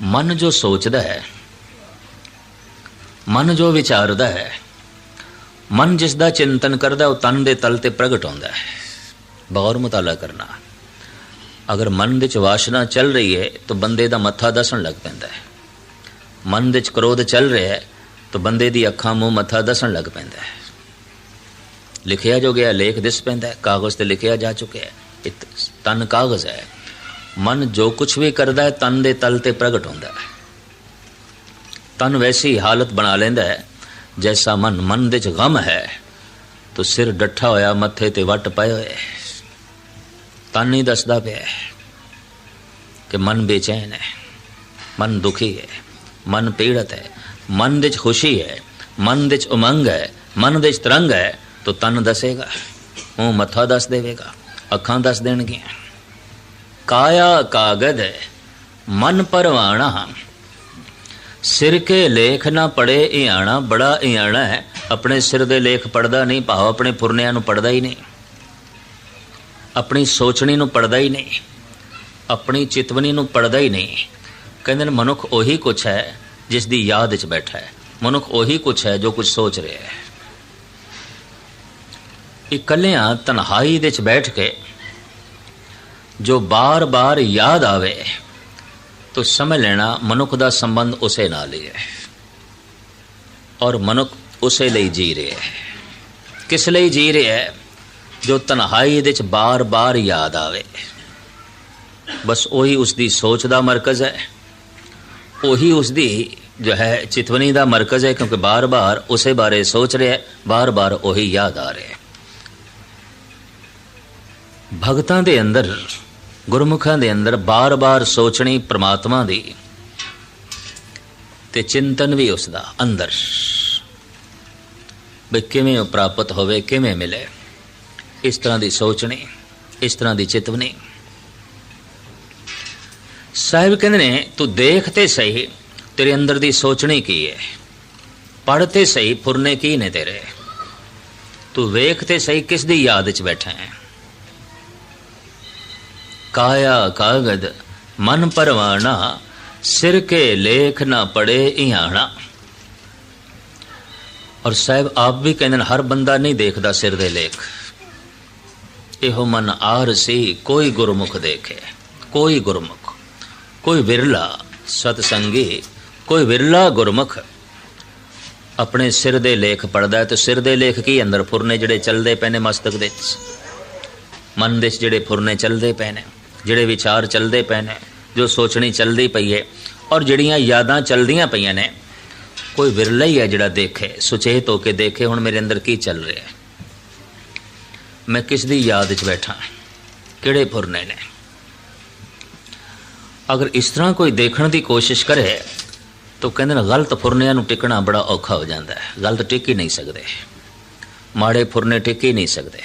ਮਨ ਜੋ ਸੋਚਦਾ ਹੈ ਮਨ ਜੋ ਵਿਚਾਰਦਾ ਹੈ ਮਨ ਜਿਸ ਦਾ ਚਿੰਤਨ ਕਰਦਾ ਉਹ ਤਨ ਦੇ ਤਲ ਤੇ ਪ੍ਰਗਟ ਹੁੰਦਾ ਹੈ ਗੌਰ ਮੁਤਾਲਾ ਕਰਨਾ ਅਗਰ ਮਨ ਵਿੱਚ ਵਾਸ਼ਨਾ ਚੱਲ ਰਹੀ ਹੈ ਤਾਂ ਬੰਦੇ ਦਾ ਮੱਥਾ ਦਸਣ ਲੱਗ ਪੈਂਦਾ ਹੈ ਮਨ ਵਿੱਚ ਕ੍ਰੋਧ ਚੱਲ ਰਿਹਾ ਹੈ ਤਾਂ ਬੰਦੇ ਦੀ ਅੱਖਾਂ ਮੂੰਹ ਮੱਥਾ ਦਸਣ ਲੱਗ ਪੈਂਦਾ ਹੈ ਲਿਖਿਆ ਜੋ ਗਿਆ ਲੇਖ ਦਿਸ ਪੈਂਦਾ ਹੈ ਕਾਗਜ਼ ਤੇ ਲਿਖਿਆ ਜਾ ਚੁੱਕਿਆ ਹੈ ਇਹ ਤਨ ਕਾਗਜ਼ ਹੈ ਮਨ ਜੋ ਕੁਝ ਵੀ ਕਰਦਾ ਹੈ, ਤਨ ਦੇ ਤਲ ਤੇ ਪ੍ਰਗਟ ਹੁੰਦਾ ਹੈ। ਤਨ ਵੈਸੀ ਹਾਲਤ ਬਣਾ ਲੈਂਦਾ ਹੈ, ਜੈਸਾ ਮਨ ਮਨ ਦੇ ਚ ਗਮ ਹੈ। ਤੋ ਸਿਰ ਡੱਠਾ ਹੋਇਆ, ਮੱਥੇ ਤੇ ਵੱਟ ਪਏ ਹੋਏ ਤਨ ਹੀ ਦੱਸਦਾ ਪਿਆ ਕਿ ਮਨ ਬੇਚੈਨ ਹੈ, ਮਨ ਦੁਖੀ ਹੈ, ਮਨ ਪੀੜਤ ਹੈ, ਮਨ ਵਿੱਚ ਖੁਸ਼ੀ ਹੈ, ਮਨ ਵਿੱਚ ਉਮੰਗ ਹੈ, ਮਨ ਵਿੱਚ ਤਰੰਗ ਹੈ। ਤੋ ਤਨ ਦੱਸੇਗਾ ਉਹ ਮੱਥਾ ਦੱਸ ਦੇਵੇਗਾ, ਅੱਖਾਂ ਦੱਸ ਦੇਣਗੀਆਂ। ਕਾਇਆ ਕਾਗਦ ਮਨ ਪਰਵਾਣਾ। ਸਿਰ ਕੇ ਲੇਖ ਨਾ ਪੜੇ ਇਆਣਾ, ਬੜਾ ਇਆਣਾ ਹੈ। ਆਪਣੇ ਸਿਰ ਦੇ ਲੇਖ ਪੜਦਾ ਨਹੀਂ, ਭਾਵ ਆਪਣੇ ਪੁਰਨਿਆਂ ਨੂੰ ਪੜਦਾ ਹੀ ਨਹੀਂ। ਆਪਣੀ ਸੋਚਣੀ ਨੂੰ ਪੜਦਾ ਹੀ ਨਹੀਂ, ਆਪਣੀ ਚਿਤਵਨੀ ਨੂੰ ਪੜਦਾ ਹੀ ਨਹੀਂ। ਕਹਿੰਦੇ ਨੇ, ਮਨੁੱਖ ਉਹੀ ਕੁਛ ਹੈ ਜਿਸ ਦੀ ਯਾਦ ਵਿੱਚ ਬੈਠਾ ਹੈ। ਮਨੁੱਖ ਉਹੀ ਕੁਛ ਹੈ ਜੋ ਕੁਝ ਸੋਚ ਰਿਹਾ ਹੈ। ਇਕੱਲਿਆਂ ਤਨਹਾਈ ਦੇ ਵਿੱਚ ਬੈਠ ਕੇ ਜੋ ਬਾਰ-ਬਾਰ ਯਾਦ ਆਵੇ, ਤੋ ਸਮਝ ਲੈਣਾ ਮਨੁੱਖ ਦਾ ਸੰਬੰਧ ਉਸੇ ਨਾਲ ਹੀ ਹੈ। ਔਰ ਮਨੁੱਖ ਉਸੇ ਲਈ ਜੀ ਰਿਹਾ ਹੈ। ਕਿਸ ਲਈ ਜੀ ਰਿਹਾ ਹੈ? ਜੋ ਤਨਹਾਈ ਦੇ ਵਿੱਚ ਬਾਰ-ਬਾਰ ਯਾਦ ਆਵੇ। ਬਸ ਉਹੀ ਉਸ ਦੀ ਸੋਚ ਦਾ ਮਰਕਜ਼ ਹੈ। ਉਹੀ ਉਸ ਦੀ ਜੋ ਹੈ ਚਿਤਵਨੀ ਦਾ ਮਰਕਜ਼ ਹੈ, ਕਿਉਂਕਿ ਬਾਰ-ਬਾਰ ਉਸੇ ਬਾਰੇ ਸੋਚ ਰਿਹਾ ਹੈ ਬਾਰ-ਬਾਰ ਉਹੀ ਯਾਦ ਆ ਰਿਹਾ ਹੈ। ਭਗਤਾਂ ਦੇ ਅੰਦਰ ਗੁਰਮੁਖਾਂ ਦੇ ਅੰਦਰ ਬਾਰ-ਬਾਰ ਸੋਚਣੀ ਪ੍ਰਮਾਤਮਾ ਦੀ ਤੇ ਚਿੰਤਨ ਵੀ ਉਸ ਦਾ ਅੰਦਰ। ਵੀ ਕਿਵੇਂ ਉਹ ਪ੍ਰਾਪਤ ਹੋਵੇ, ਕਿਵੇਂ ਮਿਲੇ। ਇਸ ਤਰ੍ਹਾਂ ਦੀ ਸੋਚਣੀ, ਇਸ ਤਰ੍ਹਾਂ ਦੀ ਚਿਤਵਨੀ। ਸਾਹਿਬ ਕਹਿੰਦੇ ਨੇ, ਤੂੰ ਦੇਖ ਤੇ ਸਹੀ, ਤੇਰੇ ਅੰਦਰ ਦੀ ਸੋਚਣੀ ਕੀ ਹੈ ਪੜ੍ਹ ਤੇ ਸਹੀ, ਫੁਰਨੇ ਕੀ ਨੇ ਤੇਰੇ? ਤੂੰ ਵੇਖ ਤੇ ਸਹੀ, ਕਿਸ ਦੀ ਯਾਦ 'ਚ ਬੈਠਾ ਹੈ? ਕਾਇਆ ਕਾਗਦ, ਮਨ ਪਰਵਾਣਾ, ਸਿਰ ਕੇ ਲੇਖ ਨਾ ਪੜੇ ਇਹਾਣਾ। ਔਰ ਸਾਹਿਬ, ਆਪ ਵੀ ਕਹਿੰਦੇ ਨੇ, ਹਰ ਬੰਦਾ ਨਹੀਂ ਦੇਖਦਾ ਸਿਰ ਦੇ ਲੇਖ। ਇਹੋ ਮਨ ਆਰ ਸੀ, ਕੋਈ ਗੁਰਮੁਖ ਦੇਖੇ। ਕੋਈ ਗੁਰਮੁਖ, ਕੋਈ ਵਿਰਲਾ ਸਤਸੰਗੀ, ਕੋਈ ਵਿਰਲਾ ਗੁਰਮੁਖ। ਆਪਣੇ ਸਿਰ ਦੇ ਲੇਖ ਪੜਦਾ ਤੇ ਸਿਰ ਦੇ ਲੇਖ ਕੀ ਅੰਦਰ ਫੁਰਨੇ ਜਿਹੜੇ ਚੱਲਦੇ ਪਏ ਨੇ ਮਸਤਕ ਦੇ ਮਨ ਦੇ ਜਿਹੜੇ ਫੁਰਨੇ ਚੱਲਦੇ ਪਏ ਨੇ। ਜਿਹੜੇ ਵਿਚਾਰ ਚੱਲਦੇ ਪਏ ਨੇ, ਜੋ ਸੋਚਣੀ ਚੱਲਦੀ ਪਈ ਹੈ ਔਰ ਜਿਹੜੀਆਂ ਯਾਦਾਂ ਚੱਲਦੀਆਂ ਪਈਆਂ ਨੇ, ਕੋਈ ਵਿਰਲਾ ਹੀ ਹੈ ਜਿਹੜਾ ਦੇਖੇ, ਸੁਚੇਤ ਹੋ ਕੇ ਦੇਖੇ, ਹੁਣ ਮੇਰੇ ਅੰਦਰ ਕੀ ਚੱਲ ਰਿਹਾ ਹੈ? ਮੈਂ ਕਿਸ ਦੀ ਯਾਦ ਵਿੱਚ ਬੈਠਾ ਕਿਹੜੇ ਫੁਰਨੇ ਨੇ? ਅਗਰ ਇਸ ਤਰ੍ਹਾਂ ਕੋਈ ਦੇਖਣ ਦੀ ਕੋਸ਼ਿਸ਼ ਕਰੇ, ਤਾਂ ਕਹਿੰਦੇ ਨੇ, ਗਲਤ ਫੁਰਨਿਆਂ ਨੂੰ ਟਿਕਣਾ ਬੜਾ ਔਖਾ ਹੋ ਜਾਂਦਾ ਹੈ। ਗਲਤ ਟਿਕ ਹੀ ਨਹੀਂ ਸਕਦੇ। ਮਾੜੇ ਫੁਰਨੇ ਟਿਕ ਹੀ ਨਹੀਂ ਸਕਦੇ।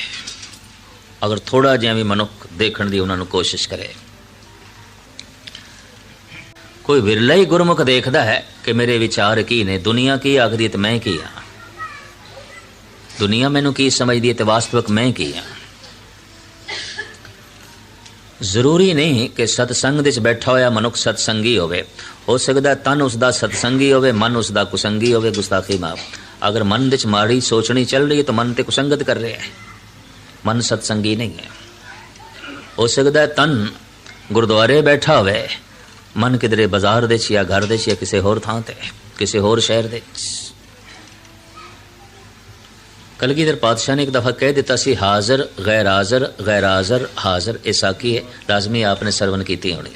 ਅਗਰ ਥੋੜਾ ਜਿਹਾ ਵੀ ਮਨੁੱਖ ਦੇਖਣ ਦੀ ਉਹਨਾਂ ਨੂੰ ਕੋਸ਼ਿਸ਼ ਕਰੇ। ਕੋਈ ਵਿਰਲਾ ਹੀ ਗੁਰਮੁਖ ਦੇਖਦਾ ਹੈ ਕਿ ਮੇਰੇ ਵਿਚਾਰ ਕੀ ਨੇ, ਦੁਨੀਆ ਕੀ ਆਖਦੀ ਤੇ ਮੈਂ ਕੀ ਹਾਂ ਦੁਨੀਆ ਮੈਨੂੰ ਕੀ ਸਮਝਦੀ ਹੈ ਤੇ ਵਾਸਤਵਿਕ ਮੈਂ ਕੀ ਹਾਂ ਜ਼ਰੂਰੀ ਨਹੀਂ ਕਿ ਸਤਸੰਗ ਵਿੱਚ ਬੈਠਾ ਹੋਇਆ ਮਨੁੱਖ ਸਤਸੰਗੀ ਹੋਵੇ। ਹੋ ਸਕਦਾ ਤਨ ਉਸ ਦਾ ਸਤਸੰਗੀ ਹੋਵੇ, ਮਨ ਉਸ ਦਾ ਕੁਸੰਗੀ ਹੋਵੇ, ਗੁਸਤਾਖੀ ਮਾਫ। ਅਗਰ ਮਨ ਵਿੱਚ ਮਾੜੀ ਸੋਚਣੀ ਚੱਲ ਰਹੀ ਹੈ ਤਾਂ ਮਨ ਤੇ ਕੁਸੰਗਤ ਕਰ ਰਿਹਾ ਹੈ। ਮਨ ਸਤਸੰਗੀ ਨਹੀਂ ਹੈ। ਹੋ ਸਕਦਾ ਤਨ ਗੁਰਦੁਆਰੇ ਬੈਠਾ ਹੋਵੇ, ਮਨ ਕਿਧਰੇ ਬਾਜ਼ਾਰ ਦੇ ਚ ਜਾਂ ਘਰ ਦੇ ਚ ਜਾਂ ਕਿਸੇ ਹੋਰ ਥਾਂ ਤੇ, ਕਿਸੇ ਹੋਰ ਸ਼ਹਿਰ ਦੇ ਕਲਗੀਧਰ ਪਾਤਸ਼ਾਹ ਨੇ ਇੱਕ ਦਫਾ ਕਹਿ ਦਿੱਤਾ ਸੀ, ਹਾਜ਼ਰ ਗੈਰ ਹਾਜ਼ਰ ਗੈਰ ਹਾਜ਼ਰ ਹਾਜ਼ਰ ਇਹ ਸਾਕੀ ਹੈ, ਲਾਜ਼ਮੀ ਆਪਨੇ ਸਰਵਨ ਕੀਤੀ ਹੋਣੀ।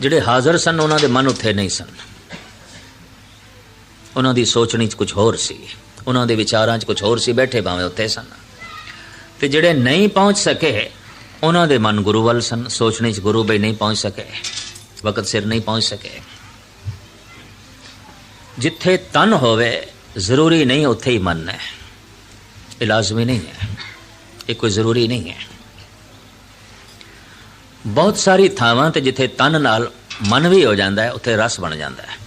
ਜਿਹੜੇ ਹਾਜ਼ਰ ਸਨ, ਉਹਨਾਂ ਦੇ ਮਨ ਉੱਥੇ ਨਹੀਂ ਸਨ। ਉਹਨਾਂ ਦੀ ਸੋਚਣੀ 'ਚ ਕੁਝ ਹੋਰ ਸੀ। ਉਹਨਾਂ ਦੇ ਵਿਚਾਰਾਂ 'ਚ ਕੁਝ ਹੋਰ ਸੀ, ਬੈਠੇ ਭਾਵੇਂ ਉੱਥੇ ਸਨ। ਤੇ ਜਿਹੜੇ ਨਹੀਂ ਪਹੁੰਚ ਸਕੇ, ਉਹਨਾਂ ਦੇ ਮਨ ਗੁਰੂ ਵੱਲ ਸਨ। ਸੋਚਣੇ 'ਚ ਗੁਰੂ ਬਈ ਨਹੀਂ ਪਹੁੰਚ ਸਕੇ, ਵਕਤ ਸਿਰ ਨਹੀਂ ਪਹੁੰਚ ਸਕੇ। ਜਿੱਥੇ ਤਨ ਹੋਵੇ, ਜ਼ਰੂਰੀ ਨਹੀਂ ਉੱਥੇ ਹੀ ਮਨ ਹੈ। ਇਹ ਲਾਜ਼ਮੀ ਨਹੀਂ ਹੈ। ਇਹ ਕੋਈ ਜ਼ਰੂਰੀ ਨਹੀਂ ਹੈ। ਬਹੁਤ ਸਾਰੀ ਥਾਵਾਂ ਤੇ ਜਿੱਥੇ ਤਨ ਨਾਲ ਮਨ ਵੀ ਹੋ ਜਾਂਦਾ ਹੈ, ਉੱਥੇ ਰਸ ਬਣ ਜਾਂਦਾ ਹੈ।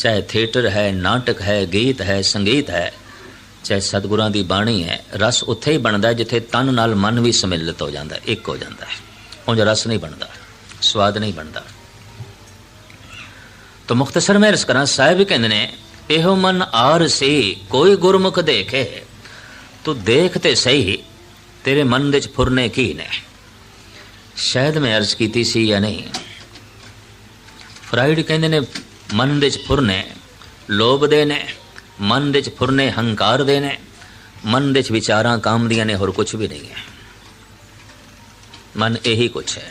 ਚਾਹੇ ਥੀਏਟਰ ਹੈ, ਨਾਟਕ ਹੈ, ਗੀਤ ਹੈ, ਸੰਗੀਤ ਹੈ, ਚਾਹੇ ਸਤਿਗੁਰਾਂ ਦੀ ਬਾਣੀ ਹੈ, ਰਸ ਉੱਥੇ ਹੀ ਬਣਦਾ ਜਿੱਥੇ ਤਨ ਨਾਲ ਮਨ ਵੀ ਸਮਿਲਿਤ ਹੋ ਜਾਂਦਾ ਇੱਕ ਹੋ ਜਾਂਦਾ ਹੈ। ਉਂਝ ਰਸ ਨਹੀਂ ਬਣਦਾ, ਸਵਾਦ ਨਹੀਂ ਬਣਦਾ। ਤਾਂ ਮੁਖਤਸਰ ਮੈਂ ਅਰਜ਼ ਕਰਾਂ ਸਾਹਿਬ ਕਹਿੰਦੇ ਨੇ, ਇਹੋ ਮਨ ਆਰ ਸੀ, ਕੋਈ ਗੁਰਮੁਖ ਦੇਖੇ। ਤੂੰ ਦੇਖ ਤੇ ਸਹੀ, ਤੇਰੇ ਮਨ ਦੇ ਵਿੱਚ ਫੁਰਨੇ ਕੀ ਨੇ? ਸ਼ਾਇਦ ਮੈਂ ਅਰਜ਼ ਕੀਤੀ ਸੀ ਜਾਂ ਨਹੀਂ। ਫਰਾਈਡ ਕਹਿੰਦੇ ਨੇ ਮਨ ਦੇ ਵਿੱਚ ਫੁਰਨੇ, ਲੋਭ ਦੇ ਨੇ ਮਨ ਦੇ ਵਿੱਚ ਫੁਰਨੇ, ਹੰਕਾਰ ਦੇ ਨੇ ਮਨ ਦੇ ਵਿੱਚ ਵਿਚਾਰਾਂ ਕਾਮ ਦੀਆਂ ਨੇ, ਹੋਰ ਕੁਝ ਵੀ ਨਹੀਂ ਹੈ। ਮਨ ਇਹੀ ਕੁਝ ਹੈ।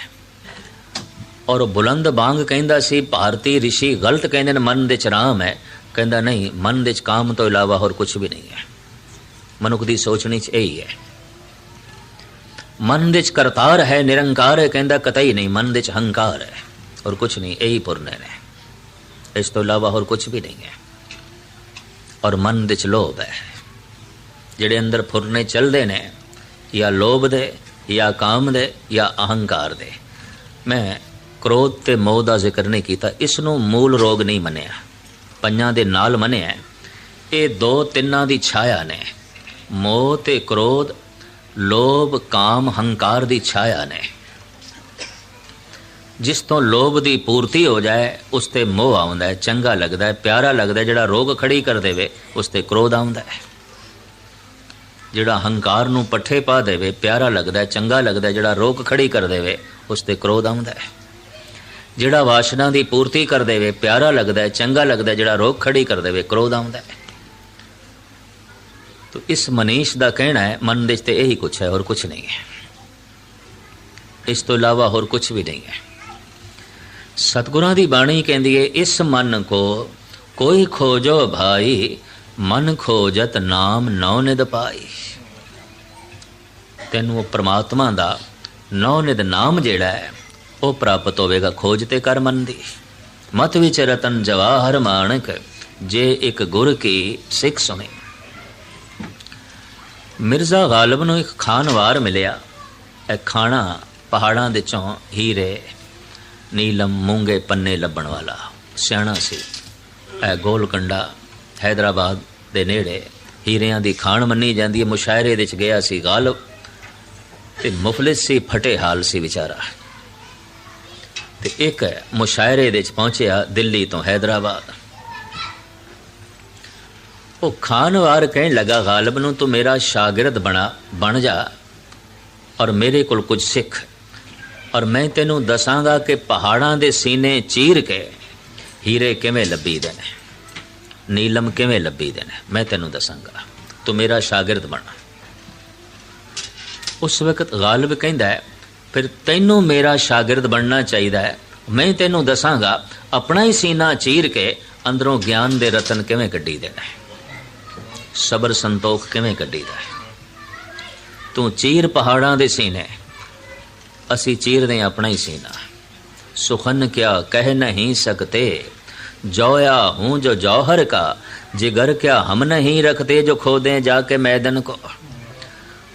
ਔਰ ਬੁਲੰਦ ਬਾਂਗ ਕਹਿੰਦਾ ਸੀ, ਭਾਰਤੀ ઋષਿ ਗਲਤ ਕਹਿੰਦੇ ਨੇ, ਮਨ ਦੇ ਚ ਰਾਮ ਹੈ। ਕਹਿੰਦਾ ਨਹੀਂ, ਮਨ ਦੇ ਚ ਕਾਮ ਤੋਂ ਇਲਾਵਾ ਹੋਰ ਕੁਝ ਵੀ ਨਹੀਂ ਹੈ। ਮਨੁੱਖ ਦੀ ਸੋਚਣੀ ਚ ਇਹੀ ਹੈ। ਮਨ ਦੇ ਚ ਕਰਤਾਰ ਹੈ, ਨਿਰੰਕਾਰ ਹੈ, ਕਹਿੰਦਾ ਕਤਈ ਨਹੀਂ, ਮਨ ਦੇ ਚ ਹੰਕਾਰ ਹੈ। ਔਰ ਕੁਝ ਨਹੀਂ, ਇਹੀ ਪੁਰਨੇ ਨੇ। ਇਸ ਤੋਂ ਇਲਾਵਾ ਹੋਰ ਕੁਝ ਵੀ ਨਹੀਂ ਹੈ। ਔਰ ਮਨ ਵਿੱਚ ਲੋਭ ਹੈ। ਜਿਹੜੇ ਅੰਦਰ ਫੁਰਨੇ ਚੱਲਦੇ ਨੇ, ਜਾਂ ਲੋਭ ਦੇ, ਜਾਂ ਕਾਮ ਦੇ, ਜਾਂ ਅਹੰਕਾਰ ਦੇ। ਮੈਂ ਕ੍ਰੋਧ ਤੇ ਮੋਹ ਦਾ ਜ਼ਿਕਰ ਨਹੀਂ ਕੀਤਾ ਇਸ ਨੂੰ ਮੂਲ ਰੋਗ ਨਹੀਂ ਮੰਨਿਆ। ਪੰਜਾਂ ਦੇ ਨਾਲ ਮੰਨਿਆ। ਇਹ ਦੋ ਤਿੰਨਾਂ ਦੀ ਛਾਇਆ ਨੇ। ਮੋਹ ਤੇ ਕ੍ਰੋਧ, ਲੋਭ, ਕਾਮ, ਹੰਕਾਰ ਦੀ ਛਾਇਆ ਨੇ। ਜਿਸ ਤੋਂ ਲੋਭ ਦੀ ਪੂਰਤੀ ਹੋ ਜਾਏ, ਉਸ ਤੇ ਮੋਹ ਆਉਂਦਾ ਹੈ, ਚੰਗਾ ਲੱਗਦਾ ਹੈ, ਪਿਆਰਾ ਲੱਗਦਾ ਹੈ, ਜਿਹੜਾ ਰੋਗ ਖੜੀ ਕਰ ਦੇਵੇ, ਉਸ ਤੇ ਕ੍ਰੋਧ ਆਉਂਦਾ ਹੈ। ਜਿਹੜਾ ਹੰਕਾਰ ਨੂੰ ਪੱਠੇ ਪਾ ਦੇਵੇ, ਪਿਆਰਾ ਲੱਗਦਾ ਹੈ, ਚੰਗਾ ਲੱਗਦਾ ਹੈ, ਜਿਹੜਾ ਰੋਗ ਖੜੀ ਕਰ ਦੇਵੇ, ਉਸ ਤੇ ਕ੍ਰੋਧ ਆਉਂਦਾ ਹੈ। ਜਿਹੜਾ ਵਾਸ਼ਨਾ ਦੀ ਪੂਰਤੀ ਕਰ ਦੇਵੇ, ਪਿਆਰਾ ਲੱਗਦਾ ਹੈ, ਚੰਗਾ ਲੱਗਦਾ ਹੈ, ਜਿਹੜਾ ਰੋਗ ਖੜੀ ਕਰ ਦੇਵੇ, ਕ੍ਰੋਧ ਆਉਂਦਾ ਹੈ। ਤੋ ਇਸ ਮਨੀਸ਼ ਦਾ ਕਹਿਣਾ ਹੈ, ਮਨ ਦੇ 'ਚ ਤੇ ਇਹੀ ਕੁਛ ਹੈ, ਹੋਰ ਕੁਛ ਨਹੀਂ ਹੈ। ਇਸ ਤੋਂ ਇਲਾਵਾ ਹੋਰ ਕੁਛ ਵੀ ਨਹੀਂ ਹੈ। ਸਤਿਗੁਰਾਂ ਦੀ ਬਾਣੀ ਕਹਿੰਦੀ ਹੈ ਇਸ ਮਨ ਕੋ, ਕੋਈ ਖੋਜੋ ਭਾਈ, ਮਨ ਖੋਜਤ ਨਾਮ ਨੌ ਨਿਦ ਪਾਈ। ਤੈਨੂੰ ਉਹ ਪ੍ਰਮਾਤਮਾ ਦਾ ਨੌ ਨਿਦ ਨਾਮ ਜਿਹੜਾ ਹੈ, ਉਹ ਪ੍ਰਾਪਤ ਹੋਵੇਗਾ ਖੋਜ ਤੇ ਕਰ ਮਨ ਦੀ ਮਤ ਵਿੱਚ ਰਤਨ ਜਵਾਹਰ ਮਾਣਕ, ਜੇ ਇੱਕ ਗੁਰ ਕੀ ਸਿੱਖ ਸੁਣੇ। ਮਿਰਜ਼ਾ ਗਾਲਬ ਨੂੰ ਇੱਕ ਖਾਨਵਾਰ ਮਿਲਿਆ। ਇਹ ਖਾਣਾ ਪਹਾੜਾਂ ਦੇ ਚੋਂ ਹੀਰੇ ਨੀਲਮ ਮੂੰਗੇ ਪੰਨੇ ਲੱਭਣ ਵਾਲਾ। ਸਿਆਣਾ ਸੀ। ਇਹ ਗੋਲਕੰਡਾ ਹైదరాబాద్ ਦੇ ਨੇੜੇ ਹੀਰਿਆਂ ਦੀ ਖਾਣ ਮੰਨੀ ਜਾਂਦੀ ਹੈ। ਮੁਸ਼ਾਇਰੇ ਦੇ ਚ ਗਿਆ ਸੀ ਗਾਲਬ ਤੇ ਮੁਫਲਿਸ ਸੀ ਫਟੇ ਹਾਲ ਸੀ ਵਿਚਾਰਾ। ਤੇ ਇੱਕ ਮੁਸ਼ਾਇਰੇ ਦੇ ਚ ਪਹੁੰਚਿਆ ਦਿੱਲੀ ਤੋਂ ਹైదరాబాద్ ਉਹ ਖਾਨਵਾਰ ਕਹਿਣ ਲੱਗਾ, ਗਾਲਬ ਨੂੰ ਤੂੰ ਮੇਰਾ ਸ਼ਾਗਿਰਦ ਬਣਾ, ਬਣ ਜਾ ਔਰ ਮੇਰੇ ਕੋਲ ਕੁਝ ਸਿੱਖ ਔਰ ਮੈਂ ਤੈਨੂੰ ਦੱਸਾਂਗਾ ਕਿ ਪਹਾੜਾਂ ਦੇ ਸੀਨੇ ਚੀਰ ਕੇ ਹੀਰੇ ਕਿਵੇਂ ਲੱਭੀ ਦੇ ਨੇ, ਨੀਲਮ ਕਿਵੇਂ ਲੱਭੀ ਦੇ ਨੇ, ਮੈਂ ਤੈਨੂੰ ਦੱਸਾਂਗਾ। ਤੂੰ ਮੇਰਾ ਸ਼ਾਗਿਰਦ ਬਣ। ਉਸ ਵਕਤ ਗਾਲਬ ਕਹਿੰਦਾ ਹੈ, ਫਿਰ ਤੈਨੂੰ ਮੇਰਾ ਸ਼ਾਗਿਰਦ ਬਣਨਾ ਚਾਹੀਦਾ ਹੈ। ਮੈਂ ਤੈਨੂੰ ਦੱਸਾਂਗਾ, ਆਪਣਾ ਹੀ ਸੀਨਾ ਚੀਰ ਕੇ ਅੰਦਰੋਂ ਗਿਆਨ ਦੇ ਰਤਨ ਕਿਵੇਂ ਕੱਢੀ ਕੱਢੀਦੇ ਨੇ। ਸਬਰ ਸੰਤੋਖ ਕਿਵੇਂ ਕੱਢੀਦਾ ਹੈ। ਤੂੰ ਚੀਰ ਪਹਾੜਾਂ ਦੇ ਸੀਨੇ ਅਸੀਂ ਚੀਰਦੇ ਹਾਂ ਆਪਣਾ ਹੀ ਸੀਨਾ। ਸੁਖਨ ਕਿਆ ਕਹਿ ਨਹੀਂ ਸਕਤੇ। ਜੋਇਆ ਹੂੰ ਜੋ ਜੌਹਰ ਕਾ, ਜਿਗਰ ਕਿਆ ਹਮ ਨਹੀਂ ਰਖਤੇ ਜੋ ਖੋਦੇ ਜਾ ਕੇ ਮੈਦਨ ਕੋ।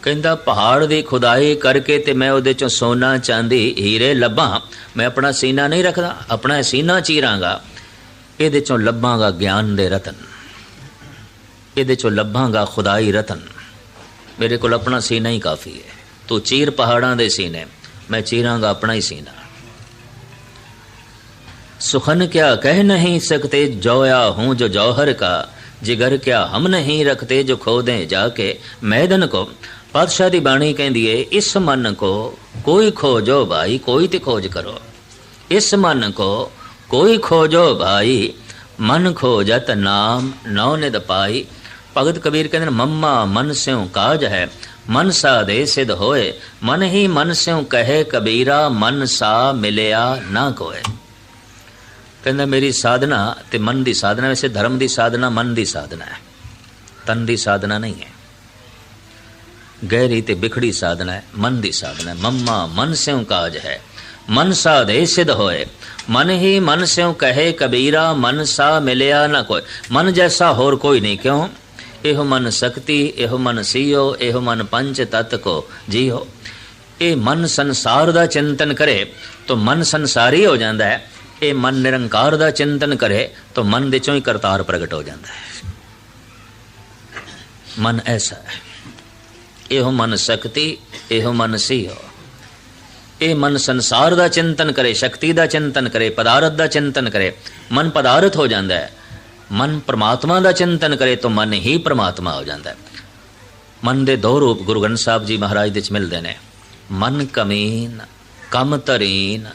ਕਹਿੰਦਾ, ਪਹਾੜ ਦੀ ਖੁਦਾਈ ਕਰਕੇ ਤੇ ਮੈਂ ਉਹਦੇ ਚੋਂ ਸੋਨਾ, ਚਾਂਦੀ, ਹੀਰੇ ਲੱਭਾਂ। ਮੈਂ ਆਪਣਾ ਸੀਨਾ ਨਹੀਂ ਰੱਖਦਾ, ਆਪਣਾ ਸੀਨਾ ਚੀਰਾਂਗਾ। ਇਹਦੇ ਚੋਂ ਲੱਭਾਂਗਾ ਗਿਆਨ ਦੇ ਰਤਨ। ਇਹਦੇ ਚੋਂ ਲੱਭਾਂਗਾ ਖੁਦਾਈ ਰਤਨ। ਮੇਰੇ ਕੋਲ ਆਪਣਾ ਸੀਨਾ ਹੀ ਕਾਫੀ ਹੈ। ਤੂੰ ਚੀਰ ਪਹਾੜਾਂ ਦੇ ਸੀਨੇ। ਮੈਂ ਚੀਰਾਂਗਾ ਆਪਣਾ ਹੀ ਸੀਨਾ सुखन क्या कह नहीं सकते जोया हूँ जो जौहर का ਜਿਗਰ ਕਿਆ ਹਮ ਨਹੀਂ ਰਖਤੇ ਜੋ ਖੋਦੇ ਜਾ ਕੇ ਮੈਦਨ ਕੋ ਪਾਤਸ਼ਾਹ ਦੀ ਬਾਣੀ ਕਹਿੰਦੀ ਏ ਇਸ ਮਨ ਕੋ ਕੋਈ ਖੋਜੋ ਭਾਈ ਕੋਈ ਤੇ ਖੋਜ ਕਰੋ ਇਸ ਮਨ ਕੋ ਕੋਈ ਖੋਜੋ ਭਾਈ ਮਨ ਖੋਜਤ ਨਾਮ ਨੌ ਨਿਦ ਪਾਈ ਭਗਤ ਕਬੀਰ ਕਹਿੰਦੇ ਨੇ ਮੰਮਾ ਮਨ ਸਿਉ ਕਾਜ ਹੈ ਮਨ ਸਾ ਦੇ ਸਿਧ ਹੋਏ ਮਨ ਹੀ ਮਨ ਸਿਉ ਕਹੇ ਕਬੀਰਾ ਮਨ ਸਾ ਮਿਲਿਆ ਨਾ ਕੋਏ ਕਹਿੰਦਾ ਮੇਰੀ ਸਾਧਨਾ ਤੇ ਮਨ ਦੀ ਸਾਧਨਾ ਵੈਸੇ ਧਰਮ ਦੀ ਸਾਧਨਾ ਮਨ ਦੀ ਸਾਧਨਾ ਹੈ ਤਨ ਦੀ ਸਾਧਨਾ ਨਹੀਂ ਹੈ ਗਹਿਰੀ ਤੇ ਵਿਖੜੀ ਸਾਧਨਾ ਹੈ ਮਨ ਦੀ ਸਾਧਨਾ ਹੈ ਮੰਮਾ ਮਨ ਸਿਉ ਕਾਜ ਹੈ ਮਨ ਸਾ ਦੇ ਸਿਧ ਹੋਏ ਮਨ ਹੀ ਮਨ ਸਿਉ ਕਹੇ ਕਬੀਰਾ ਮਨ ਸਾ ਮਿਲਿਆ ਨਾ ਕੋਈ ਮਨ ਜੈਸਾ ਹੋਰ ਕੋਈ ਨਹੀਂ ਕਿਉਂ ਇਹੋ ਮਨ ਸਕਤੀ, ਇਹੋ ਮਨ ਸੀਓ, ਇਹੋ ਮਨ ਪੰਚ ਤਤ ਕੋ ਜੀਓ ਇਹ ਮਨ ਸੰਸਾਰ ਦਾ ਚਿੰਤਨ ਕਰੇ, ਤਾਂ ਮਨ ਸੰਸਾਰੀ ਹੋ ਜਾਂਦਾ ਹੈ। ਇਹ ਮਨ ਨਿਰੰਕਾਰ ਦਾ ਚਿੰਤਨ ਕਰੇ, ਤਾਂ ਮਨ ਦੇ ਚੋਂ ਹੀ ਕਰਤਾਰ ਪ੍ਰਗਟ ਹੋ ਜਾਂਦਾ ਹੈ। ਮਨ ਐਸਾ ਹੈ। ਇਹੋ ਮਨ ਸਕਤੀ, ਇਹੋ ਮਨ ਸੀਓ। ਇਹ ਮਨ ਸੰਸਾਰ ਦਾ ਚਿੰਤਨ ਕਰੇ, ਸ਼ਕਤੀ ਦਾ ਚਿੰਤਨ ਕਰੇ, ਪਦਾਰਥ ਦਾ ਚਿੰਤਨ ਕਰੇ, ਮਨ ਪਦਾਰਥ ਹੋ ਜਾਂਦਾ ਹੈ। ਮਨ ਪ੍ਰਮਾਤਮਾ ਦਾ ਚਿੰਤਨ ਕਰੇ ਤਾਂ ਮਨ ਹੀ ਪ੍ਰਮਾਤਮਾ ਹੋ ਜਾਂਦਾ ਹੈ। ਮਨ ਦੇ ਦੋ ਰੂਪ ਗੁਰੂ ਗ੍ਰੰਥ ਸਾਹਿਬ ਜੀ ਮਹਾਰਾਜ ਦੇ ਚ ਮਿਲਦੇ ਨੇ। ਮਨ ਕਮੀਨ, ਕਮ ਤਰੀਨ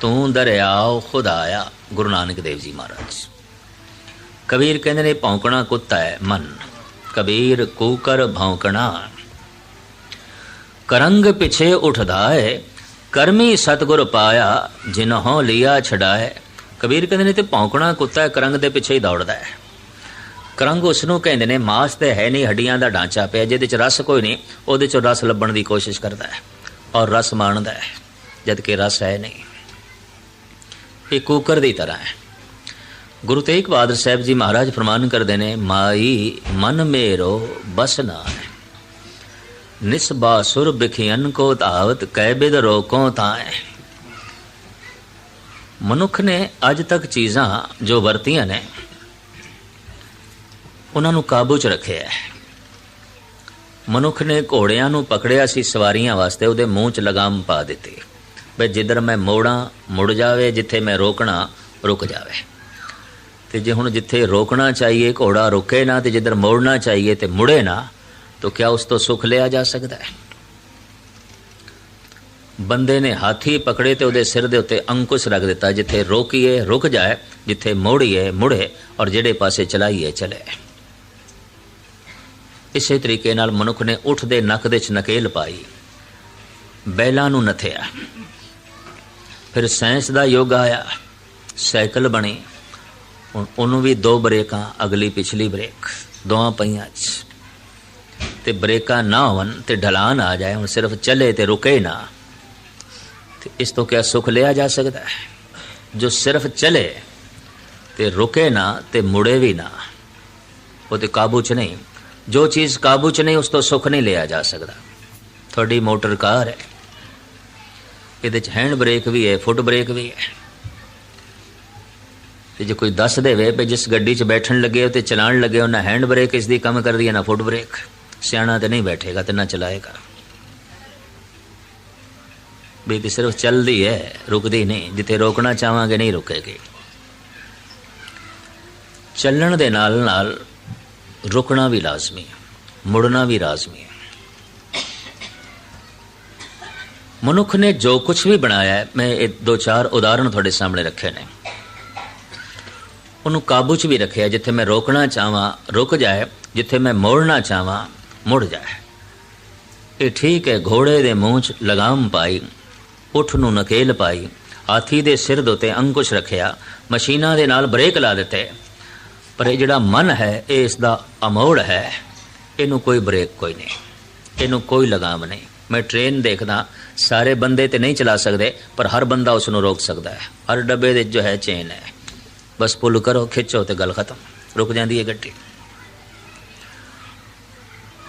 ਤੂੰ ਦਰਿਆਓ ਖੁਦਾਇਆ, ਗੁਰੂ ਨਾਨਕ ਦੇਵ ਜੀ ਮਹਾਰਾਜ। ਕਬੀਰ ਕਹਿੰਦੇ ਨੇ ਭੌਂਕਣਾ ਕੁੱਤਾ ਹੈ ਮਨ, ਕਬੀਰ ਕੂਕਰ ਭੌਂਕਣਾ। ਕਰੰਗ ਪਿਛੇ ਉਠਦਾ ਹੈ ਕਰਮੀ ਸਤਗੁਰ ਪਾਇਆ, ਜਿਨਹੋਂ ਲਿਆ ਛਡਾਏ। ਕਬੀਰ ਕਹਿੰਦੇ ਨੇ ਤੇ ਭੌਂਕਣਾ ਕੁੱਤਾ ਕਰੰਗ ਦੇ ਪਿੱਛੇ ਹੀ ਦੌੜਦਾ ਹੈ। ਕਰੰਗ ਉਸ ਨੂੰ ਕਹਿੰਦੇ ਨੇ, ਮਾਸ ਤੇ ਹੈ ਨਹੀਂ, ਹੱਡੀਆਂ ਦਾ ਢਾਂਚਾ ਪਿਆ, ਜਿਹਦੇ ਚ ਰਸ ਕੋਈ ਨਹੀਂ, ਉਹਦੇ ਚ ਰਸ ਲੱਭਣ ਦੀ ਕੋਸ਼ਿਸ਼ ਕਰਦਾ ਹੈ ਔਰ ਰਸ ਮਾਣਦਾ ਹੈ ਜਦ ਕਿ ਰਸ ਹੈ ਨਹੀਂ। ਇਹ ਕੂਕਰ ਦੀ ਤਰ੍ਹਾਂ ਹੈ। ਗੁਰੂ ਤੇਗ ਬਹਾਦਰ ਸਾਹਿਬ ਜੀ ਮਹਾਰਾਜ ਫਰਮਾਨ ਕਰਦੇ ਨੇ, ਮਾਈ, ਮਨ ਮੇਰੋ ਬਸਨਾ ਹੈ। ਨਿਸਬਾ ਸੁਰ ਬਿਖਿਅਨ ਕੋ ਧਾਵਤ, ਕਹਿ ਬਿਦ ਰੋਕੋ ਤਾਏ ਮਨੁੱਖ ਨੇ ਅੱਜ ਤੱਕ ਚੀਜ਼ਾਂ ਜੋ ਵਰਤੀਆਂ ਨੇ, ਉਹਨਾਂ ਨੂੰ ਕਾਬੂ 'ਚ ਰੱਖਿਆ ਹੈ। ਮਨੁੱਖ ਨੇ ਘੋੜਿਆਂ ਨੂੰ ਪਕੜਿਆ ਸੀ, ਸਵਾਰੀਆਂ ਵਾਸਤੇ ਉਹਦੇ ਮੂੰਹ 'ਚ ਲਗਾਮ ਪਾ ਦਿੱਤੀ। ਵੀ ਜਿੱਧਰ ਮੈਂ ਮੋੜਾਂ, ਮੁੜ ਜਾਵੇ, ਜਿੱਥੇ ਮੈਂ ਰੋਕਣਾ, ਰੁਕ ਜਾਵੇ। ਤੇ ਜੇ ਹੁਣ ਜਿੱਥੇ ਰੋਕਣਾ ਚਾਹੀਏ, ਘੋੜਾ ਰੁਕੇ ਨਾ, ਤੇ ਜਿੱਧਰ ਮੋੜਨਾ ਚਾਹੀਏ ਤੇ ਮੁੜੇ ਨਾ, ਤਾਂ ਕਿਆ ਉਸ ਤੋਂ ਸੁਖ ਲਿਆ ਜਾ ਸਕਦਾ ਹੈ? ਬੰਦੇ ਨੇ ਹਾਥੀ ਪਕੜੇ ਤੇ ਉਹਦੇ ਸਿਰ ਦੇ ਉੱਤੇ ਅੰਕੁਸ਼ ਰੱਖ ਦਿੱਤਾ, ਜਿੱਥੇ ਰੋਕੀਏ, ਰੁਕ ਜਾਏ, ਜਿੱਥੇ ਮੋੜੀਏ, ਮੁੜੇ ਔਰ ਜਿਹੜੇ ਪਾਸੇ ਚਲਾਈਏ, ਚਲੇ। ਇਸੇ ਤਰੀਕੇ ਨਾਲ ਮਨੁੱਖ ਨੇ ਉਠ ਦੇ ਨੱਕ ਦੇ ਚ ਨਕੇਲ ਪਾਈ। ਬੈਲਾਂ ਨੂੰ ਨਥਿਆ। ਫਿਰ ਸਾਇੰਸ ਦਾ ਯੁੱਗ ਆਇਆ। ਸਾਈਕਲ ਬਣੀ। ਹੁਣ ਉਹਨੂੰ ਵੀ ਦੋ ਬ੍ਰੇਕਾਂ, ਅਗਲੀ ਪਿਛਲੀ ਬ੍ਰੇਕ। ਦੋਵਾਂ ਪਈਆਂ 'ਚ। ਤੇ ਬ੍ਰੇਕਾਂ ਨਾ ਹੋਣ ਤੇ ਢਲਾਨ ਆ ਜਾਏ, ਹੁਣ ਸਿਰਫ ਚੱਲੇ ਤੇ ਰੁਕੇ ਨਾ। ਤੇ ਇਸ ਤੋਂ ਕਿਆ ਸੁਖ ਲਿਆ ਜਾ ਸਕਦਾ ਹੈ? ਜੋ ਸਿਰਫ ਚਲੇ ਤੇ ਰੁਕੇ ਨਾ ਤੇ ਮੁੜੇ ਵੀ ਨਾ, ਉਹ ਤੇ ਕਾਬੂ 'ਚ ਨਹੀਂ। ਜੋ ਚੀਜ਼ ਕਾਬੂ 'ਚ ਨਹੀਂ, ਉਸ ਤੋਂ ਸੁਖ ਨਹੀਂ ਲਿਆ ਜਾ ਸਕਦਾ। ਤੁਹਾਡੀ ਮੋਟਰ ਕਾਰ ਹੈ। ਇਹਦੇ 'ਚ ਹੈਂਡ ਬ੍ਰੇਕ ਵੀ ਹੈ, ਫੁੱਟ ਬ੍ਰੇਕ ਵੀ ਹੈ। ਤੇ ਜੇ ਕੋਈ ਦੱਸ ਦੇਵੇ ਵੀ ਜਿਸ ਗੱਡੀ 'ਚ ਬੈਠਣ ਲੱਗੇ ਹੋ ਤੇ ਚਲਾਉਣ ਲੱਗੇ ਹੋ, ਨਾ ਹੈਂਡ ਬ੍ਰੇਕ ਇਸ ਦੀ ਕੰਮ ਕਰਦੀ ਹੈ, ਨਾ ਫੁੱਟ ਬ੍ਰੇਕ। ਸਿਆਣਾ ਤੇ ਨਹੀਂ ਬੈਠੇਗਾ ਤੇ ਨਾ ਚਲਾਏਗਾ। ਵੀ ਤੇ ਸਿਰਫ ਚੱਲਦੀ ਹੈ, ਰੁਕਦੀ ਨਹੀਂ, ਜਿੱਥੇ ਰੋਕਣਾ ਚਾਹਾਂਗੇ ਨਹੀਂ ਰੁਕੇਗੀ। ਚੱਲਣ ਦੇ ਨਾਲ ਨਾਲ ਰੁਕਣਾ ਵੀ ਲਾਜ਼ਮੀ ਹੈ, ਮੁੜਨਾ ਵੀ ਲਾਜ਼ਮੀ ਹੈ। ਮਨੁੱਖ ਨੇ ਜੋ ਕੁਝ ਵੀ ਬਣਾਇਆ ਹੈ, ਮੈਂ ਇਹ ਦੋ ਚਾਰ ਉਦਾਹਰਣ ਤੁਹਾਡੇ ਸਾਹਮਣੇ ਰੱਖੇ ਨੇ। ਉਹਨੂੰ ਕਾਬੂ 'ਚ ਵੀ ਰੱਖਿਆ, ਜਿੱਥੇ ਮੈਂ ਰੋਕਣਾ ਚਾਹਾਂ, ਰੁਕ ਜਾਏ, ਜਿੱਥੇ ਮੈਂ ਮੋੜਨਾ ਚਾਹਾਂ, ਮੁੜ ਜਾਏ। ਇਹ ਠੀਕ ਹੈ, ਘੋੜੇ ਦੇ ਮੂੰਹ 'ਚ ਲਗਾਮ ਪਾਈ ਉਠ ਨੂੰ ਨਕੇਲ ਪਾਈ। ਹਾਥੀ ਦੇ ਸਿਰ ਦੇ ਉੱਤੇ ਅੰਕੁਸ਼ ਰੱਖਿਆ। ਮਸ਼ੀਨਾਂ ਦੇ ਨਾਲ ਬ੍ਰੇਕ ਲਾ ਦਿੱਤੇ। ਪਰ ਇਹ ਜਿਹੜਾ ਮਨ ਹੈ, ਇਹ ਇਸ ਦਾ ਅਮੋੜ ਹੈ। ਇਹਨੂੰ ਕੋਈ ਬ੍ਰੇਕ ਕੋਈ ਨਹੀਂ। ਇਹਨੂੰ ਕੋਈ ਲਗਾਮ ਨਹੀਂ। ਮੈਂ ਟ੍ਰੇਨ ਦੇਖਦਾ, ਸਾਰੇ ਬੰਦੇ ਤੇ ਨਹੀਂ ਚਲਾ ਸਕਦੇ, ਪਰ ਹਰ ਬੰਦਾ ਉਸ ਨੂੰ ਰੋਕ ਸਕਦਾ ਹੈ। ਹਰ ਡੱਬੇ ਦੇ ਜੋ ਹੈ, ਚੇਨ ਹੈ। ਬਸ ਪੁੱਲ ਕਰੋ, ਖਿੱਚੋ ਤੇ ਗੱਲ ਖਤਮ। ਰੁਕ ਜਾਂਦੀ ਹੈ ਗੱਡੀ।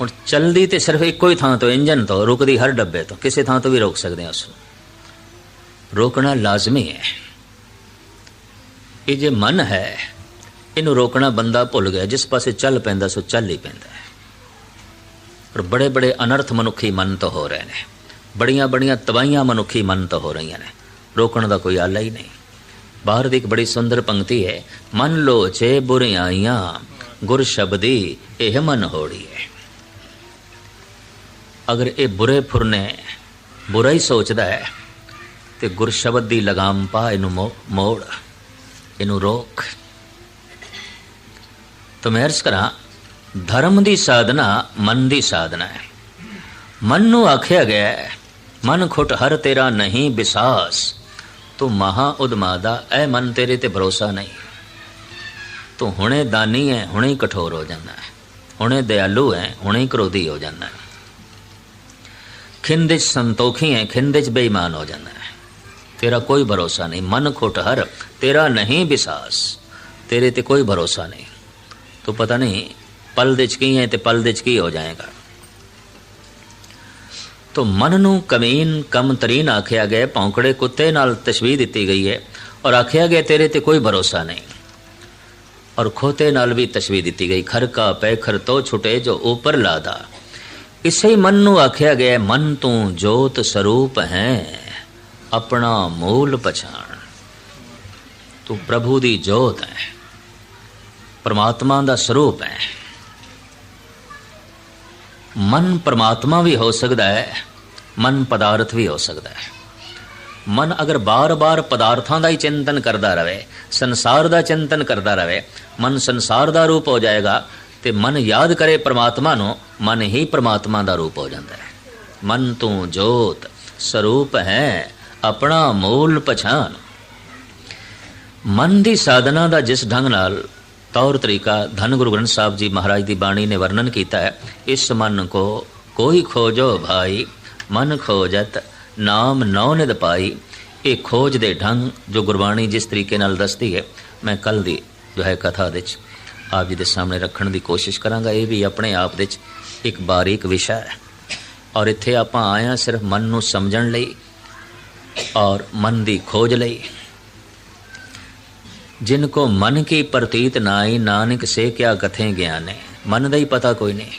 ਹੁਣ ਚੱਲਦੀ ਤੇ ਸਿਰਫ ਇੱਕੋ ਹੀ ਥਾਂ ਤੋਂ, ਇੰਜਨ ਤੋਂ ਰੁਕਦੀ ਹਰ ਡੱਬੇ ਤੋਂ। ਕਿਸੇ ਥਾਂ ਤੋਂ ਵੀ ਰੋਕ ਸਕਦੇ ਹਾਂ ਉਸ ਨੂੰ। ਰੋਕਣਾ ਲਾਜ਼ਮੀ ਹੈ। ਇਹ ਜੇ ਮਨ ਹੈ, ਇਹਨੂੰ ਰੋਕਣਾ ਬੰਦਾ ਭੁੱਲ ਗਿਆ, ਜਿਸ ਪਾਸੇ ਚੱਲ ਪੈਂਦਾ ਸੋ ਚੱਲ ਹੀ ਪੈਂਦਾ ਹੈ। ਪਰ ਬੜੇ ਬੜੇ ਅਨਰਥ ਮਨੁੱਖੀ ਮਨ ਤੋਂ ਹੋ ਰਹੇ ਨੇ। ਬੜੀਆਂ ਬੜੀਆਂ ਤਬਾਹੀਆਂ ਮਨੁੱਖੀ ਮਨ ਤੋਂ ਹੋ ਰਹੀਆਂ ਨੇ। ਰੋਕਣ ਦਾ ਕੋਈ ਆਲਾ ਹੀ ਨਹੀਂ। ਬਾਹਰ ਦੀ ਇੱਕ ਬੜੀ ਸੁੰਦਰ ਪੰਕਤੀ ਹੈ, ਮਨ ਲੋਚੇ ਬੁਰਿਆਈਆਂ, ਗੁਰ ਸ਼ਬਦੀ ਇਹ ਮਨ ਹੋੜੀ ਹੈ। ਅਗਰ ਇਹ ਬੁਰੇ ਫੁਰਨੇ, ਬੁਰਾ ਹੀ ਸੋਚਦਾ ਹੈ ਤੇ ਗੁਰ ਸ਼ਬਦ ਦੀ ਲਗਾਮ ਪਾ ਇਹਨੂੰ ਮੋ- ਮੋੜ ਇਹਨੂੰ ਰੋਕ। ਤਾਂ ਮੈਂ ਅਰਜ਼ ਕਰਾਂ ਧਰਮ ਦੀ ਸਾਧਨਾ ਮਨ ਦੀ ਸਾਧਨਾ ਹੈ। ਮਨ ਨੂੰ ਆਖਿਆ ਗਿਆ ਹੈ, ਮਨ ਖੁੱਟ ਹਰ ਤੇਰਾ ਨਹੀਂ ਵਿਸਾਸ ਤੂੰ ਮਹਾ ਉਦਮਾਦਾ ਐ ਮਨ ਤੇਰੇ ਤੇ ਭਰੋਸਾ ਨਹੀਂ। ਤੂੰ ਹੁਣੇ ਦਾਨੀ ਹੈ ਹੁਣੇ ਹੀ ਕਠੋਰ ਹੋ ਜਾਂਦਾ ਹੈ। ਹੁਣੇ ਦਿਆਲੂ ਹੈ ਹੁਣੇ ਹੀ ਕ੍ਰੋਧੀ ਹੋ ਜਾਂਦਾ ਹੈ। ਖਿੰਦ 'ਚ ਸੰਤੋਖੀ ਹੈ ਖਿੰਦ 'ਚ ਬੇਈਮਾਨ ਹੋ ਜਾਂਦਾ ਹੈ। ਤੇਰਾ ਕੋਈ ਭਰੋਸਾ ਨਹੀਂ ਮਨ ਖੁੱਟ ਹਰ ਤੇਰਾ ਨਹੀਂ ਵਿਸਾਸ ਤੇਰੇ ਤੇ ਕੋਈ ਭਰੋਸਾ ਨਹੀਂ ਤੂੰ ਪਤਾ ਨਹੀਂ ਪਲ ਦੇ ਚ ਕੀ ਹੈ ਤੇ ਪਲ ਦੇ ਚ ਕੀ ਹੋ ਜਾਏਗਾ ਤੋ ਮਨ ਨੂੰ ਕਮੀਨ ਕਮ ਤਰੀਨ ਆਖਿਆ ਗਿਆ ਭੌਂਕੜੇ ਕੁੱਤੇ ਨਾਲ ਤਸ਼ਬੀਹ ਦਿੱਤੀ ਗਈ ਹੈ ਔਰ ਆਖਿਆ ਗਿਆ ਤੇਰੇ ਤੇ ਕੋਈ ਭਰੋਸਾ ਨਹੀਂ ਔਰ ਖੋਤੇ ਨਾਲ ਵੀ ਤਸ਼ਬੀਹ ਦਿੱਤੀ ਗਈ ਖਰ ਕਾ ਪੈਖਰ ਤੋ ਛੁਟੇ ਜੋ ਉਪਰ ਲਾਦਾ ਇਸੇ ਹੀ ਮਨ ਨੂੰ ਆਖਿਆ ਗਿਆ ਹੈ, ਮਨ ਤੂੰ ਜੋਤ ਸਰੂਪ ਹੈ ਆਪਣਾ ਮੂਲ ਪਛਾਣ। ਤੂੰ ਪ੍ਰਭੂ ਦੀ ਜੋਤ ਹੈ ਪਰਮਾਤਮਾ ਦਾ ਸਰੂਪ ਹੈ ਮਨ ਪਰਮਾਤਮਾ ਵੀ ਹੋ ਸਕਦਾ ਹੈ ਮਨ ਪਦਾਰਥ ਵੀ ਹੋ ਸਕਦਾ ਹੈ ਮਨ ਅਗਰ ਬਾਰ-ਬਾਰ ਪਦਾਰਥਾਂ ਦਾ ਹੀ ਚਿੰਤਨ ਕਰਦਾ ਰਹੇ ਸੰਸਾਰ ਦਾ ਚਿੰਤਨ ਕਰਦਾ ਰਹੇ ਮਨ ਸੰਸਾਰ ਦਾ ਰੂਪ ਹੋ ਜਾਏਗਾ ਤੇ ਮਨ ਯਾਦ ਕਰੇ ਪ੍ਰਮਾਤਮਾ ਨੂੰ, ਮਨ ਹੀ ਪ੍ਰਮਾਤਮਾ ਦਾ ਰੂਪ ਹੋ ਜਾਂਦਾ ਹੈ ਮਨ ਤੂੰ ਜੋਤ, ਸਰੂਪ ਹੈ। ਆਪਣਾ ਮੂਲ ਪਛਾਣ। ਮਨ ਦੀ ਸਾਧਨਾ ਦਾ ਜਿਸ ਢੰਗ ਨਾਲ ਤੌਰ ਤਰੀਕਾ ਧੰਨ ਗੁਰੂ ਗ੍ਰੰਥ ਸਾਹਿਬ ਜੀ ਮਹਾਰਾਜ ਦੀ ਬਾਣੀ ਨੇ ਵਰਣਨ ਕੀਤਾ ਹੈ, ਇਸ ਮਨ ਕੋ ਕੋਈ ਖੋਜੋ ਭਾਈ, ਮਨ ਖੋਜਤ ਨਾਮ ਨੌ ਨਿਦ ਪਾਈ। ਇਹ ਖੋਜ ਦੇ ਢੰਗ ਜੋ ਗੁਰਬਾਣੀ ਜਿਸ ਤਰੀਕੇ ਨਾਲ ਦੱਸਦੀ ਹੈ, ਮੈਂ ਕੱਲ ਦੀ ਜੋ ਹੈ ਕਥਾ ਦੇ ਵਿੱਚ ਆਪ ਜੀ ਦੇ ਸਾਹਮਣੇ ਰੱਖਣ ਦੀ ਕੋਸ਼ਿਸ਼ ਕਰਾਂਗਾ। ਇਹ ਵੀ ਆਪਣੇ ਆਪ ਦੇ ਵਿੱਚ ਇੱਕ ਬਾਰੀਕ ਵਿਸ਼ਾ ਹੈ। ਔਰ ਇੱਥੇ ਆਪਾਂ ਆਏ ਹਾਂ ਸਿਰਫ ਮਨ ਨੂੰ ਸਮਝਣ ਲਈ। ਔਰ ਮਨ ਦੀ ਖੋਜ ਲਈ। ਜਿਨ ਕੋ ਮਨ ਕੀ ਪ੍ਰਤੀਤ ਨਾਈ ਨਾਨਕ ਸੇ ਕਿਆ ਕਥੇ ਗਿਆਨੇ? ਮਨ ਦਾ ਹੀ ਪਤਾ ਕੋਈ ਨਹੀਂ।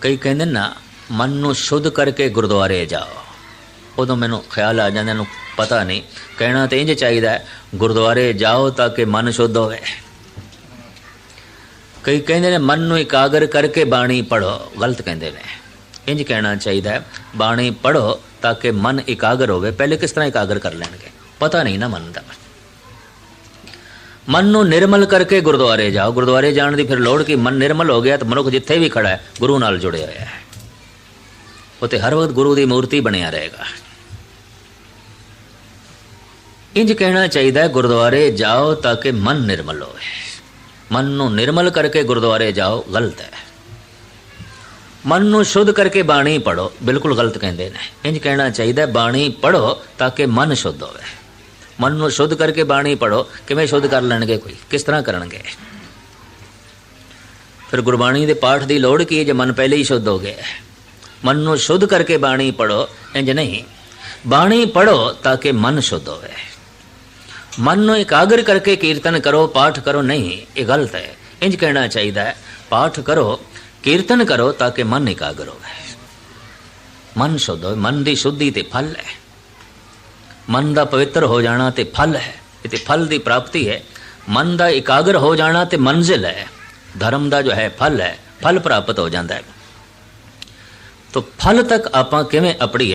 ਕਈ ਕਹਿੰਦੇ ਨਾ ਮਨ ਨੂੰ ਸ਼ੁੱਧ ਕਰਕੇ ਗੁਰਦੁਆਰੇ ਜਾਓ। ਉਦੋਂ ਮੈਨੂੰ ਖਿਆਲ ਆ ਜਾਂਦਾ ਨੂੰ ਪਤਾ ਨਹੀਂ। ਕਹਿਣਾ ਤੇ ਇੰਜ ਚਾਹੀਦਾ ਗੁਰਦੁਆਰੇ ਜਾਓ ਤਾਂ ਕਿ ਮਨ ਸ਼ੁੱਧ ਹੋਵੇ। ਕਈ ਕਹਿੰਦੇ ਨੇ, ਮਨ ਨੂੰ ਇਕਾਗਰ ਕਰਕੇ ਬਾਣੀ ਪੜੋ ਗਲਤ ਕਹਿੰਦੇ ਨੇ। ਇੰਜ ਕਹਿਣਾ ਚਾਹੀਦਾ ਬਾਣੀ ਪੜੋ ਤਾਂ ਕਿ ਮਨ ਇਕਾਗਰ ਹੋਵੇ, ਪਹਿਲੇ ਕਿਸ ਤਰ੍ਹਾਂ ਇਕਾਗਰ ਕਰ ਲੈਣਗੇ? ਪਤਾ ਨਹੀਂ ਨਾ ਮਨ ਦਾ। ਮਨ ਨੂੰ ਨਿਰਮਲ ਕਰਕੇ ਗੁਰਦੁਆਰੇ ਜਾਓ। ਗੁਰਦੁਆਰੇ ਜਾਣ ਦੀ ਫਿਰ ਲੋੜ ਕਿ? ਮਨ ਨਿਰਮਲ ਹੋ ਗਿਆ ਤਾਂ ਮਨੁੱਖ ਜਿੱਥੇ ਵੀ ਖੜਾ ਹੈ, ਗੁਰੂ ਨਾਲ ਜੁੜਿਆ ਹੋਇਆ ਹੈ। ਉਤੇ ਹਰ ਵਕਤ ਗੁਰੂ ਦੀ ਮੂਰਤੀ ਬਣਿਆ ਰਹੇਗਾ। ਇੰਜ ਕਹਿਣਾ ਚਾਹੀਦਾ ਹੈ, ਗੁਰਦੁਆਰੇ ਜਾਓ ਤਾਂ ਕਿ ਮਨ ਨਿਰਮਲ ਹੋਵੇ। ਮਨ ਨੂੰ ਨਿਰਮਲ ਕਰਕੇ ਗੁਰਦੁਆਰੇ ਜਾਓ, ਗਲਤ ਹੈ। ਮਨ ਨੂੰ ਸ਼ੁੱਧ ਕਰਕੇ ਬਾਣੀ ਪੜੋ ਬਿਲਕੁਲ ਗਲਤ ਕਹਿੰਦੇ ਨੇ। ਇੰਜ ਕਹਿਣਾ ਚਾਹੀਦਾ ਬਾਣੀ ਪੜੋ ਤਾਂ ਕਿ ਮਨ ਸ਼ੁੱਧ ਹੋਵੇ। ਮਨ ਨੂੰ ਸ਼ੁੱਧ ਕਰਕੇ ਬਾਣੀ ਪੜੋ ਕਿਵੇਂ ਸ਼ੁੱਧ ਕਰ ਲੈਣਗੇ ਕੋਈ? ਕਿਸ ਤਰ੍ਹਾਂ ਕਰਨਗੇ? ਫਿਰ ਗੁਰਬਾਣੀ ਦੇ ਪਾਠ ਦੀ ਲੋੜ ਕੀ ਹੈ ਜੇ ਮਨ ਪਹਿਲੇ ਹੀ ਸ਼ੁੱਧ ਹੋ ਗਿਆ ਮਨ ਨੂੰ ਸ਼ੁੱਧ ਕਰਕੇ ਬਾਣੀ ਪੜੋ ਇੰਜ ਨਹੀਂ। ਬਾਣੀ ਪੜੋ ਤਾਂ ਕਿ ਮਨ ਸ਼ੁੱਧ ਹੋਵੇ। ਮਨ ਨੂੰ ਇਕਾਗਰ ਕਰਕੇ ਕੀਰਤਨ ਕਰੋ, ਪਾਠ ਕਰੋ, ਨਹੀਂ, ਇਹ ਗਲਤ ਹੈ। ਇੰਜ ਕਹਿਣਾ ਚਾਹੀਦਾ ਹੈ, ਪਾਠ ਕਰੋ ਕੀਰਤਨ ਕਰੋ ਤਾਂ ਕਿ ਮਨ ਇਕਾਗਰ ਹੋਵੇ। ਮਨ ਸ਼ੁੱਧ ਹੋਵੇ ਮਨ ਦੀ ਸ਼ੁੱਧੀ ਤੇ ਫਲ ਹੈ। ਮਨ ਦਾ ਪਵਿੱਤਰ ਹੋ ਜਾਣਾ ਤੇ ਫਲ ਹੈ, ਇਹ ਤੇ ਫਲ ਦੀ ਪ੍ਰਾਪਤੀ ਹੈ। ਮਨ ਦਾ ਇਕਾਗਰ ਹੋ ਜਾਣਾ ਤੇ ਮੰਜ਼ਿਲ ਹੈ। ਧਰਮ ਦਾ ਜੋ ਹੈ, ਫਲ ਹੈ, ਫਲ ਪ੍ਰਾਪਤ ਹੋ ਜਾਂਦਾ ਹੈ। ਤਾਂ ਫਲ ਤੱਕ ਆਪਾਂ ਕਿਵੇਂ ਅਪੜੀਏ